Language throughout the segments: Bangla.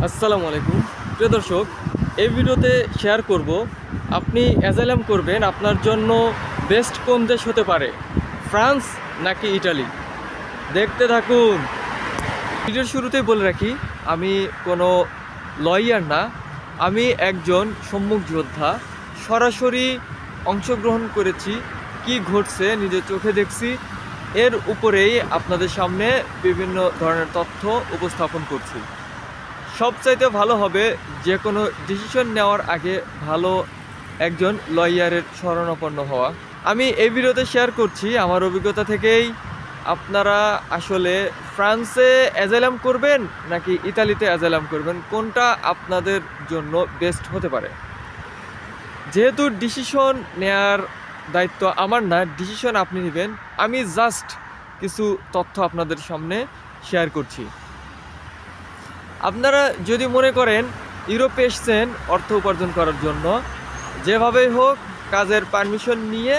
আসসালামু আলাইকুম। প্রিয় দর্শক, এই ভিডিওতে শেয়ার করব, আপনি অ্যাজাইলাম করবেন, আপনার জন্য বেস্ট কোন দেশ হতে পারে, ফ্রান্স নাকি ইটালি? দেখতে থাকুন। ভিডিওর শুরুতেই বলে রাখি, আমি কোনো লয়ার না, আমি একজন সম্মুখ যোদ্ধা। সরাসরি অংশগ্রহণ করেছি, কি ঘটছে নিজের চোখে দেখছি, এর উপরেই আপনাদের সামনে বিভিন্ন ধরনের তথ্য উপস্থাপন করছি। সবচাইতে ভালো হবে যে কোনো ডিসিশন নেওয়ার আগে ভালো একজন লয়ারের শরণাপন্ন হওয়া। আমি এই ভিডিওতে শেয়ার করছি, আমার অভিজ্ঞতা থেকেই। আপনারা আসলে ফ্রান্সে অ্যাজাইলাম করবেন নাকি ইতালিতে অ্যাজাইলাম করবেন? কোনটা আপনাদের জন্য বেস্ট হতে পারে? যেহেতু ডিসিশন নেয়ার দায়িত্ব আমার না ডিসিশন আপনি নেবেন। আমি জাস্ট কিছু তথ্য আপনাদের সামনে শেয়ার করছি। আপনারা যদি মনে করেন ইউরোপে এসছেন অর্থ উপার্জন করার জন্য, যেভাবেই হোক কাজের পারমিশন নিয়ে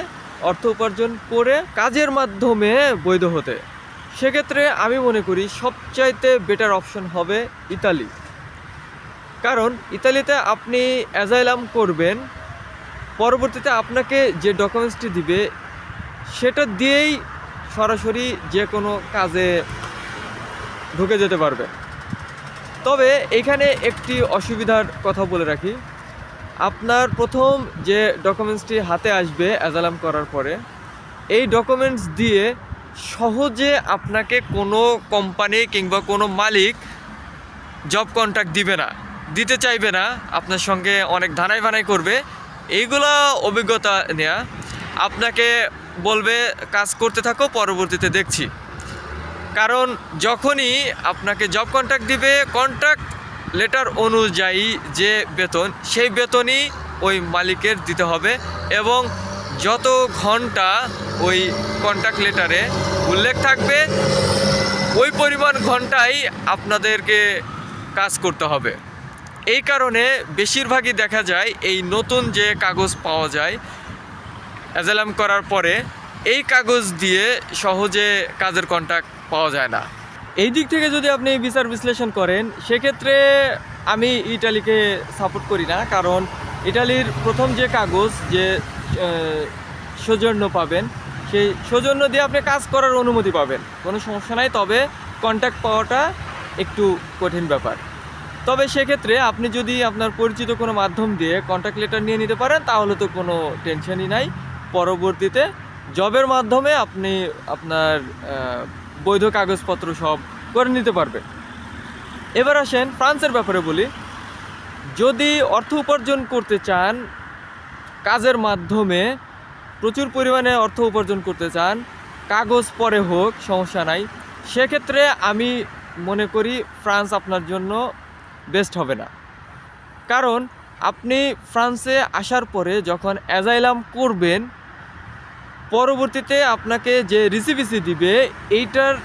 অর্থ উপার্জন করে কাজের মাধ্যমে বৈধ হতে, সেক্ষেত্রে আমি মনে করি সবচাইতে বেটার অপশন হবে ইতালি। কারণ ইতালিতে আপনি অ্যাজাইলাম করবেন, পরবর্তীতে আপনাকে যে ডকুমেন্টসটি দিবে, সেটা দিয়েই সরাসরি যে কোনো কাজে ঢুকে যেতে পারবে। তবে এখানে একটি অসুবিধার কথা বলে রাখি। আপনার প্রথম যে ডকুমেন্টসটি হাতে আসবে অ্যাজালাম করার পরে, এই ডকুমেন্টস দিয়ে সহজে আপনাকে কোনো কোম্পানি কিংবা কোনো মালিক জব কন্ট্রাক্ট দিবে না, দিতে চাইবে না, আপনার সঙ্গে অনেক ধানাই ভানাই করবে। এইগুলো অভিজ্ঞতা নেয়া, আপনাকে বলবে, কাজ করতে থাকো, পরবর্তীতে দেখছি। কারণ যখনই আপনাকে জব কন্ট্রাক্ট দিবে কন্ট্রাক্ট লেটার অনুযায়ী যে বেতন, সেই বেতনই ওই মালিকের দিতে হবে এবং যত ঘণ্টা ওই কন্ট্রাক্ট লেটারে উল্লেখ থাকবে, ওই পরিমাণ ঘন্টাই আপনাদেরকে কাজ করতে হবে। এই কারণে বেশিরভাগই দেখা যায় এই নতুন যে কাগজ পাওয়া যায় অ্যাজালাম করার পরে এই কাগজ দিয়ে সহজে কাজের কন্ট্যাক্ট পাওয়া যায় না। এই দিক থেকে যদি আপনি বিচার বিশ্লেষণ করেন, সেক্ষেত্রে আমি ইটালিকে সাপোর্ট করি না, কারণ ইটালির প্রথম যে কাগজ যে সৌজন্য পাবেন, সেই সৌজন্য দিয়ে আপনি কাজ করার অনুমতি পাবেন। কোনো সমস্যা নাই, তবে কন্ট্যাক্ট পাওয়াটা একটু কঠিন ব্যাপার। তবে সেক্ষেত্রে আপনি যদি আপনার পরিচিত কোনো মাধ্যম দিয়ে কন্ট্যাক্ট লেটার নিয়ে নিতে পারেন, তাহলে তো কোনো টেনশনই নাই। পরবর্তীতে জবের মাধ্যমে আপনি আপনার বৈধ কাগজপত্র সব করে নিতে পারবেন এবার আসেন ফ্রান্সের ব্যাপারে বলি। যদি অর্থ উপার্জন করতে চান, কাজের মাধ্যমে প্রচুর পরিমাণে অর্থ উপার্জন করতে চান, কাগজ পরে হোক, সমস্যা নাই। সেক্ষেত্রে আমি মনে করি ফ্রান্স আপনার জন্য বেস্ট হবে না। কারণ আপনি ফ্রান্সে আসার পরে যখন অ্যাজাইলাম করবেন পরবর্তীতে আপনাকে যে রিসিভিসি দিবে, এইটার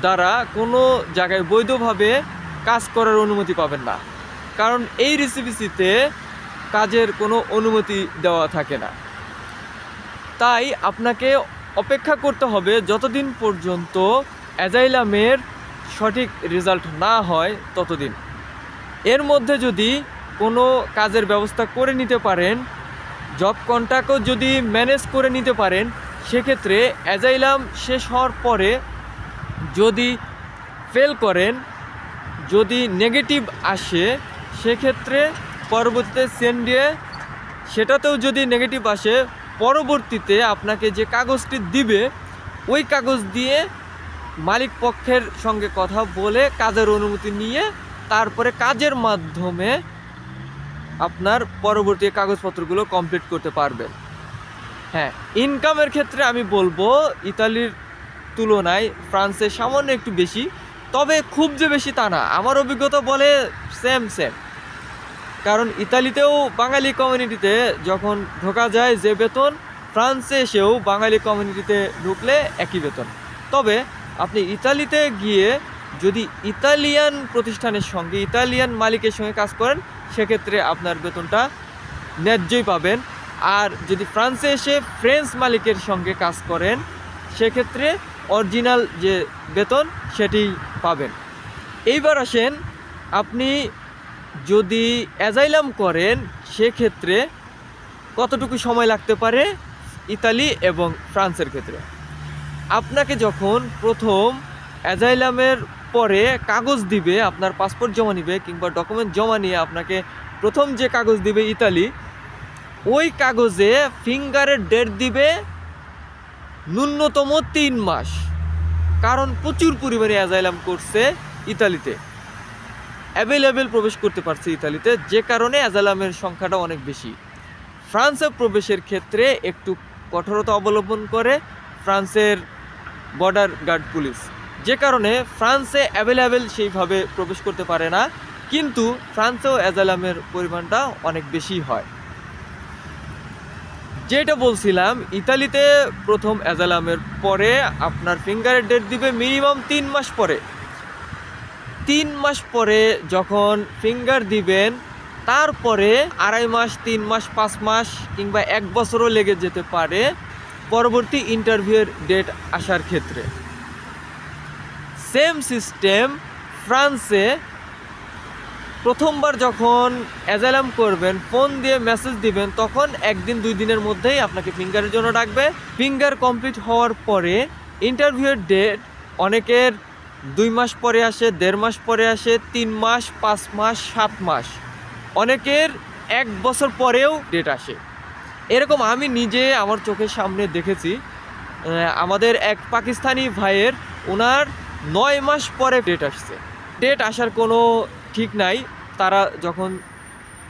দ্বারা কোনো জায়গায় বৈধভাবে কাজ করার অনুমতি পাবেন না। কারণ এই রিসিভিসিতে কাজের কোনো অনুমতি দেওয়া থাকে না। তাই আপনাকে অপেক্ষা করতে হবে যতদিন পর্যন্ত অ্যাজাইলামের সঠিক রেজাল্ট না হয় ততদিন। এর মধ্যে যদি কোনো কাজের ব্যবস্থা করে নিতে পারেন জব কন্ট্রাক্টও যদি ম্যানেজ করে নিতে পারেন, সেক্ষেত্রে অ্যাজাইলাম শেষ হওয়ার পরে যদি ফেল করেন, যদি নেগেটিভ আসে, সেক্ষেত্রে পরবর্তীতে সেন্ডিয়ে সেটাতেও যদি নেগেটিভ আসে, পরবর্তীতে আপনাকে যে কাগজটি দিবে, ওই কাগজ দিয়ে মালিক পক্ষের সঙ্গে কথা বলে কাজের অনুমতি নিয়ে তারপরে কাজের মাধ্যমে আপনার পরবর্তী কাগজপত্রগুলো কমপ্লিট করতে পারবেন। হ্যাঁ ইনকামের ক্ষেত্রে আমি বলব, ইতালির তুলনায় ফ্রান্সে সামান্য একটু বেশি, তবে খুব যে বেশি তা না। আমার অভিজ্ঞতা বলে সেম সেম কারণ ইতালিতেও বাঙালি কমিউনিটিতে যখন ঢোকা যায় যে বেতন, ফ্রান্সে এসেও বাঙালি কমিউনিটিতে ঢুকলে একই বেতন। তবে আপনি ইতালিতে গিয়ে যদি ইতালিয়ান প্রতিষ্ঠানের সঙ্গে, ইতালিয়ান মালিকের সঙ্গে কাজ করেন সেক্ষেত্রে আপনার বেতনটা ন্যায্যই পাবেন। আর যদি ফ্রান্সে এসে ফ্রেঞ্চ মালিকের সঙ্গে কাজ করেন, সেক্ষেত্রে অরিজিনাল যে বেতন, সেটি পাবেন। এইবার আসেন, আপনি যদি অ্যাজাইলাম করেন, সেক্ষেত্রে কতটুকু সময় লাগতে পারে? ইতালি এবং ফ্রান্সের ক্ষেত্রে। আপনাকে যখন প্রথম অ্যাজাইলামের পরে কাগজ দিবে, আপনার পাসপোর্ট জমা নিবে কিংবা ডকুমেন্ট জমা নিয়ে আপনাকে প্রথম যে কাগজ দিবে ইতালি, ওই কাগজে ফিঙ্গারের ডেট দিবে ন্যূনতম তিন মাস। কারণ প্রচুর পরিমাণে অ্যাজাইলাম করছে ইতালিতে। অ্যাভেলেবেল প্রবেশ করতে পারছে ইতালিতে, যে কারণে অ্যাজাইলামের সংখ্যাটা অনেক বেশি। ফ্রান্সে প্রবেশের ক্ষেত্রে একটু কঠোরতা অবলম্বন করে ফ্রান্সের বর্ডার গার্ড পুলিশ কারণে ফ্রান্সে অ্যাভেলেবেল সেইভাবে প্রবেশ করতে পারে না, কিন্তু ফ্রান্সেও অ্যাজালামের পরিমাণটা অনেক বেশি হয়। যেটা বলছিলাম, ইতালিতে প্রথম অ্যাজালামের পরে আপনার ফিঙ্গারের ডেট দিবে মিনিমাম তিন মাস পরে। তিন মাস পরে যখন ফিঙ্গার দিবেন, তারপরে আড়াই মাস, তিন মাস, পাঁচ মাস কিংবা এক বছরও লেগে যেতে পারে পরবর্তী ইন্টারভিউয়ের ডেট আসার ক্ষেত্রে। সেম সিস্টেম ফ্রান্সে প্রথমবার যখন অ্যাজালাম করবেন, ফোন দিয়ে মেসেজ দিবেন, তখন একদিন, দুই দিনের মধ্যেই আপনাকে ফিঙ্গারের জন্য ডাকবে। ফিঙ্গার কমপ্লিট হওয়ার পরে ইন্টারভিউয়ের ডেট অনেকের দুই মাস পরে আসে, দেড় মাস পরে আসে, তিন মাস, পাঁচ মাস, সাত মাস। অনেকের এক বছর পরেও ডেট আসে। এরকম আমি নিজে আমার চোখের সামনে দেখেছি। আমাদের এক পাকিস্তানি ভাইয়ের, ওনার নয় মাস পরে ডেট আসছে। ডেট আসার কোনো ঠিক নাই। তারা যখন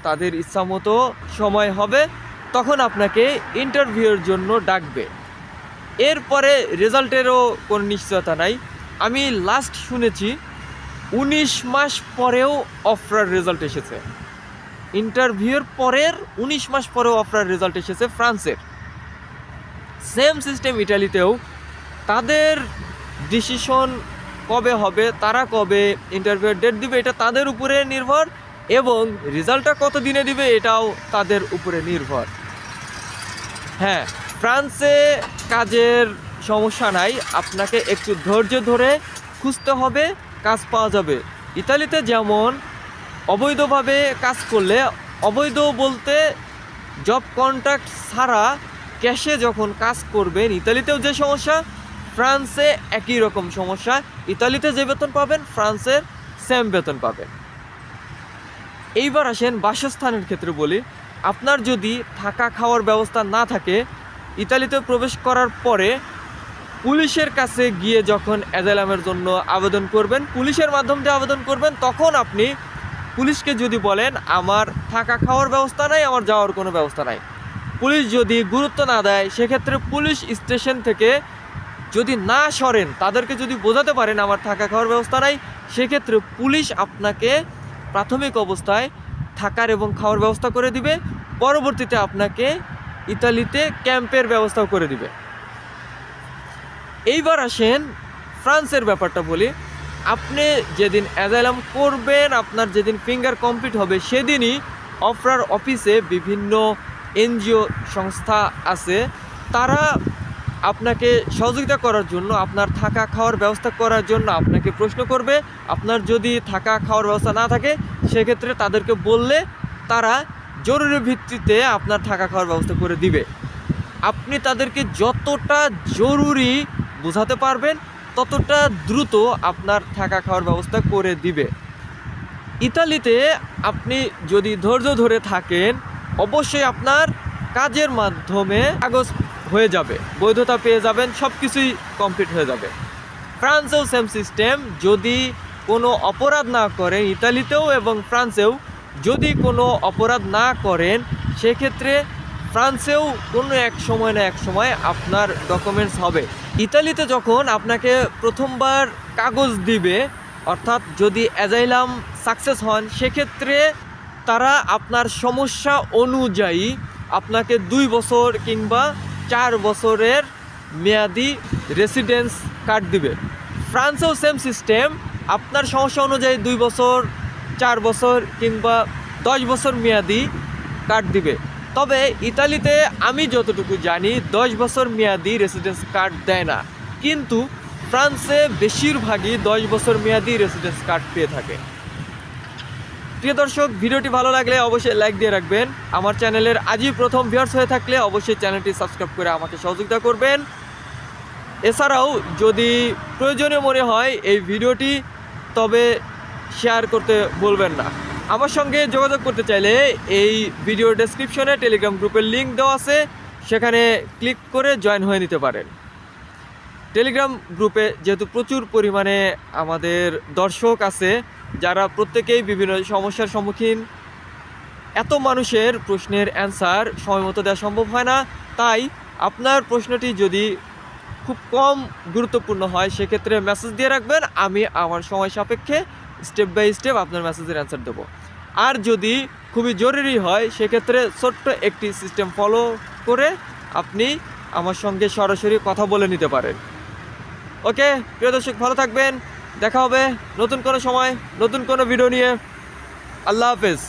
তাদের ইচ্ছা মতো সময় হবে, তখন আপনাকে ইন্টারভিউয়ের জন্য ডাকবে। এরপরে রেজাল্টেরও কোনো নিশ্চয়তা নাই। আমি লাস্ট শুনেছি, উনিশ মাস পরেও অফরার রেজাল্ট এসেছে। ইন্টারভিউয়ের পরের উনিশ মাস পরেও অফরার রেজাল্ট এসেছে ফ্রান্সের। সেম সিস্টেম ইটালিতেও তাদের ডিসিশন কবে হবে, তারা কবে ইন্টারভিউ ডেট দিবে, এটা তাদের উপরে নির্ভর এবং রেজাল্টটা কত দিনে দিবে, এটাও তাদের উপরে নির্ভর। হ্যাঁ ফ্রান্সে কাজের সমস্যা নাই, আপনাকে একটু ধৈর্য ধরে খুঁজতে হবে, কাজ পাওয়া যাবে। ইতালিতে যেমন অবৈধভাবে কাজ করলে, অবৈধ বলতে জব কন্ট্রাক্ট ছাড়া ক্যাশে যখন কাজ করবেন, ইতালিতেও যে সমস্যা ফ্রান্সে একই রকম সমস্যা। ইতালিতে যে বেতন পাবেন, ফ্রান্সের সেম বেতন পাবেন। এইবার আসেন বাসস্থানের ক্ষেত্রে বলি, আপনার যদি থাকা খাওয়ার ব্যবস্থা না থাকে, ইতালিতে প্রবেশ করার পরে পুলিশের কাছে গিয়ে যখন অ্যাজালামের জন্য আবেদন করবেন, পুলিশের মাধ্যম দিয়ে আবেদন করবেন, তখন আপনি পুলিশকে যদি বলেন, আমার থাকা খাওয়ার ব্যবস্থা নাই, আমার যাওয়ার কোনো ব্যবস্থা নাই। পুলিশ যদি গুরুত্ব না দেয়, সেক্ষেত্রে পুলিশ স্টেশন থেকে যদি না সরেন, তাদেরকে যদি বোঝাতে পারেন আমার থাকা খাওয়ার ব্যবস্থা নাই, সেক্ষেত্রে পুলিশ আপনাকে প্রাথমিক অবস্থায় থাকার এবং খাওয়ার ব্যবস্থা করে দিবে। পরবর্তীতে আপনাকে ইতালিতে ক্যাম্পের ব্যবস্থাও করে দিবে। এইবার আসেন ফ্রান্সের ব্যাপারটা বলি। আপনি যেদিন অ্যাজাইলাম করবেন, আপনার যেদিন ফিঙ্গার কমপ্লিট হবে, সেদিনই অফরার অফিসে বিভিন্ন এনজিও সংস্থা আছে। তারা আপনাকে সহযোগিতা করার জন্য, আপনার থাকা খাওয়ার ব্যবস্থা করার জন্য আপনাকে প্রশ্ন করবে। আপনার যদি থাকা খাওয়ার ব্যবস্থা না থাকে, সেক্ষেত্রে তাদেরকে বললে তারা জরুরি ভিত্তিতে আপনার থাকা খাওয়ার ব্যবস্থা করে দিবে। আপনি তাদেরকে যতটা জরুরি বোঝাতে পারবেন, ততটা দ্রুত আপনার থাকা খাওয়ার ব্যবস্থা করে দিবে। ইতালিতে আপনি যদি ধৈর্য ধরে থাকেন, অবশ্যই আপনার কাজের মাধ্যমে কাগজ হয়ে যাবে। বৈধতা পেয়ে যাবেন সব কিছুই কমপ্লিট হয়ে যাবে। ফ্রান্সেও সেম সিস্টেম যদি কোনো অপরাধ না করেন, ইতালিতেও এবং ফ্রান্সেও যদি কোনো অপরাধ না করেন, সেক্ষেত্রে ফ্রান্সেও কোনো এক সময় না এক সময় আপনার ডকুমেন্টস হবে। ইতালিতে যখন আপনাকে প্রথমবার কাগজ দিবে, অর্থাৎ যদি অ্যাজাইলাম সাকসেস হন, সেক্ষেত্রে তারা আপনার সমস্যা অনুযায়ী আপনাকে দুই বছর কিংবা চার বছরের মেয়াদি রেসিডেন্স কার্ড দিবে। ফ্রান্সেও সেম সিস্টেম আপনার সমস্যা অনুযায়ী দুই বছর, চার বছর কিংবা দশ বছর মেয়াদি কার্ড দিবে। তবে ইতালিতে আমি যতটুকু জানি, দশ বছর মেয়াদি রেসিডেন্স কার্ড দেয় না। কিন্তু ফ্রান্সে বেশিরভাগই দশ বছর মেয়াদি রেসিডেন্স কার্ড পেয়ে থাকে। প্রিয় দর্শক, ভিডিওটি ভালো লাগলে অবশ্যই লাইক দিয়ে রাখবেন। আমার চ্যানেলের আজই প্রথম ভিউয়ার্স হয়ে থাকলে অবশ্যই চ্যানেলটি সাবস্ক্রাইব করে আমাকে সহযোগিতা করবেন। এছাড়াও, যদি প্রয়োজনীয় মনে হয় এই ভিডিওটি, তবে শেয়ার করতে বলবেন না। আমার সঙ্গে যোগাযোগ করতে চাইলে এই ভিডিও ডেসক্রিপশনে টেলিগ্রাম গ্রুপের লিঙ্ক দেওয়া আছে। সেখানে ক্লিক করে জয়েন হয়ে নিতে পারেন। টেলিগ্রাম গ্রুপে যেহেতু প্রচুর পরিমাণে আমাদের দর্শক আছে যারা প্রত্যেকেই বিভিন্ন সমস্যার সম্মুখীন, এত মানুষের প্রশ্নের অ্যান্সার সময় মতো দেওয়া সম্ভব হয় না। তাই আপনার প্রশ্নটি যদি খুব কম গুরুত্বপূর্ণ হয়, সেক্ষেত্রে মেসেজ দিয়ে রাখবেন। আমি আমার সময় সাপেক্ষে স্টেপ বাই স্টেপ আপনার মেসেজের অ্যান্সার দেবো। আর যদি খুবই জরুরি হয়, সেক্ষেত্রে ছোট্ট একটি সিস্টেম ফলো করে আপনি আমার সঙ্গে সরাসরি কথা বলে নিতে পারেন। ওকে প্রিয় দর্শক, ভালো থাকবেন। দেখা হবে নতুন কোনো সময় নতুন কোনো ভিডিও নিয়ে। আল্লাহ হাফেজ।